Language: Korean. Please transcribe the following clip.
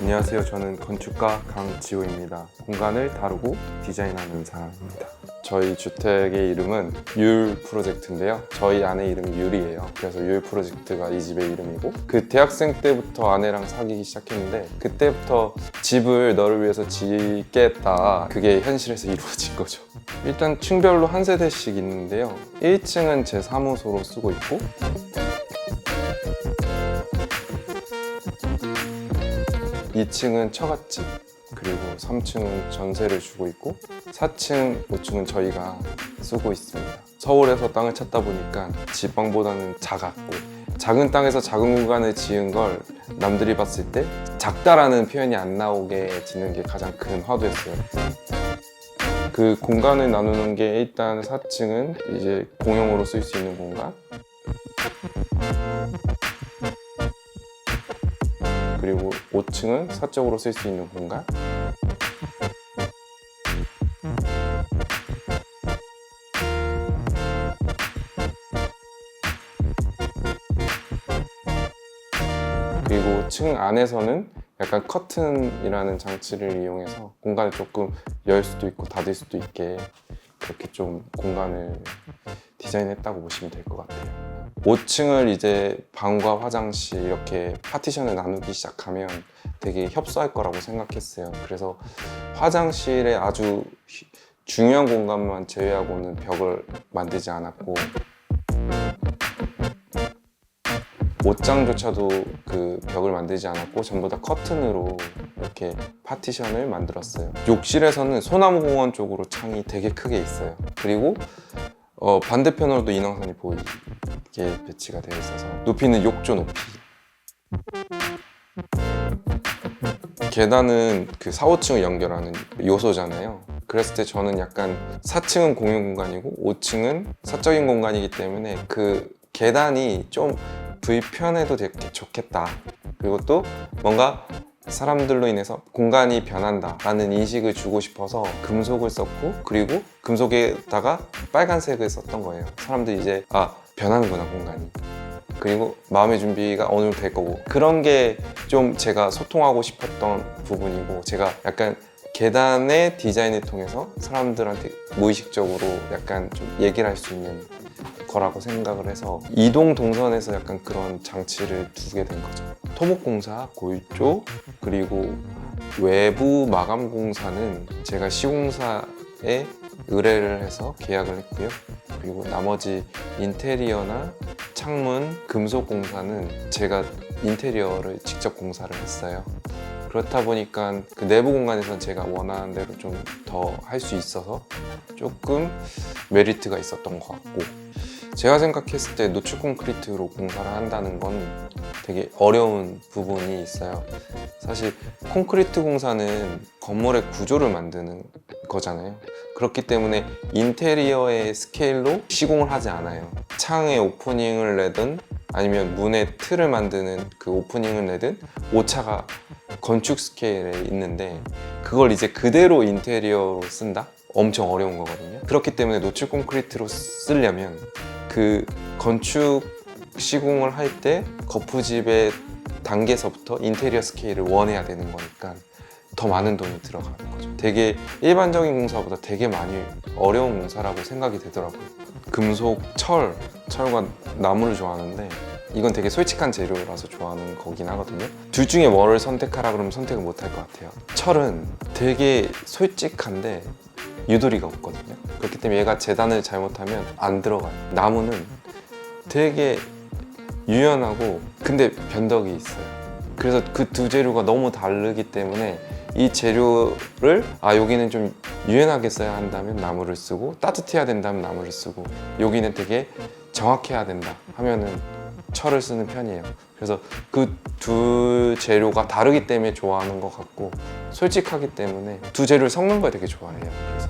안녕하세요. 저는 건축가 강지호입니다. 공간을 다루고 디자인하는 사람입니다. 저희 주택의 이름은 율 프로젝트인데요. 저희 아내 이름이 율이에요. 그래서 율 프로젝트가 이 집의 이름이고 그 대학생 때부터 아내랑 사귀기 시작했는데 그때부터 집을 너를 위해서 짓겠다. 그게 현실에서 이루어진 거죠. 일단 층별로 한 세대씩 있는데요. 1층은 제 사무소로 쓰고 있고 2층은 처갓집 그리고 3층은 전세를 주고 있고 4층, 5층은 저희가 쓰고 있습니다. 서울에서 땅을 찾다 보니까 집방보다는 작았고 작은 땅에서 작은 공간을 지은 걸 남들이 봤을 때 작다라는 표현이 안 나오게 짓는 게 가장 큰 화두였어요. 그 공간을 나누는 게 일단 4층은 이제 공용으로 쓸 수 있는 공간 그리고 5층은 사적으로 쓸 수 있는 공간 그리고 층 안에서는 약간 커튼이라는 장치를 이용해서 공간을 조금 열 수도 있고 닫을 수도 있게 그렇게 좀 공간을 디자인했다고 보시면 될 것 같아요. 5층을 이제 방과 화장실 이렇게 파티션을 나누기 시작하면 되게 협소할 거라고 생각했어요. 그래서 화장실에 아주 휘- 중요한 공간만 제외하고는 벽을 만들지 않았고 옷장조차도 그 벽을 만들지 않았고 전부 다 커튼으로 이렇게 파티션을 만들었어요. 욕실에서는 소나무 공원 쪽으로 창이 되게 크게 있어요. 그리고 어, 반대편으로도 인왕산이 보이게 배치가 되어 있어서 높이는 욕조 높이. 계단은 그 4, 5층을 연결하는 요소잖아요. 그랬을 때 저는 약간 4층은 공용 공간이고 5층은 사적인 공간이기 때문에 그 계단이 좀 되게 좋겠다. 그리고 또 뭔가 사람들로 인해서 공간이 변한다라는 인식을 주고 싶어서 금속을 썼고 그리고 금속에다가 빨간색을 썼던 거예요. 사람들이 이제 아 변하는구나 공간이. 그리고 마음의 준비가 어느 정도 될 거고 그런 게 좀 제가 소통하고 싶었던 부분이고 제가 약간 계단의 디자인을 통해서 사람들한테 무의식적으로 약간 좀 얘기를 할 수 있는 거라고 생각을 해서 이동 동선에서 약간 그런 장치를 두게 된 거죠. 토목공사, 고일조 그리고 외부 마감 공사는 제가 시공사에 의뢰를 해서 계약을 했고요. 그리고 나머지 인테리어나 창문, 금속 공사는 제가 인테리어를 직접 공사를 했어요. 그렇다 보니까 그 내부 공간에서는 제가 원하는 대로 좀 더 할 수 있어서 조금 메리트가 있었던 것 같고 제가 생각했을 때 노출 콘크리트로 공사를 한다는 건 되게 어려운 부분이 있어요. 사실 콘크리트 공사는 건물의 구조를 만드는 거잖아요. 그렇기 때문에 인테리어의 스케일로 시공을 하지 않아요. 창에 오프닝을 내든 아니면 문에 틀을 만드는 그 오프닝을 내든 오차가 건축 스케일에 있는데 그걸 이제 그대로 인테리어로 쓴다? 엄청 어려운 거거든요. 그렇기 때문에 노출 콘크리트로 쓰려면 그 건축 시공을 할 때 거푸집의 단계에서부터 인테리어 스케일을 원해야 되는 거니까 더 많은 돈이 들어가는 거죠. 되게 일반적인 공사보다 되게 많이 어려운 공사라고 생각이 되더라고요. 금속, 철, 철과 나무를 좋아하는데 이건 되게 솔직한 재료라서 좋아하는 거긴 하거든요. 둘 중에 뭐를 선택하라 그러면 선택을 못 할 것 같아요. 철은 되게 솔직한데 유도리가 없거든요. 그렇기 때문에 얘가 재단을 잘못하면 안 들어가요. 나무는 되게 유연하고 근데 변덕이 있어요. 그래서 그 두 재료가 너무 다르기 때문에 이 재료를 아 여기는 좀 유연하게 써야 한다면 나무를 쓰고 따뜻해야 된다면 나무를 쓰고 여기는 되게 정확해야 된다 하면은 철을 쓰는 편이에요. 그래서 그 두 재료가 다르기 때문에 좋아하는 것 같고 솔직하기 때문에 두 재료를 섞는 걸 되게 좋아해요. 그래서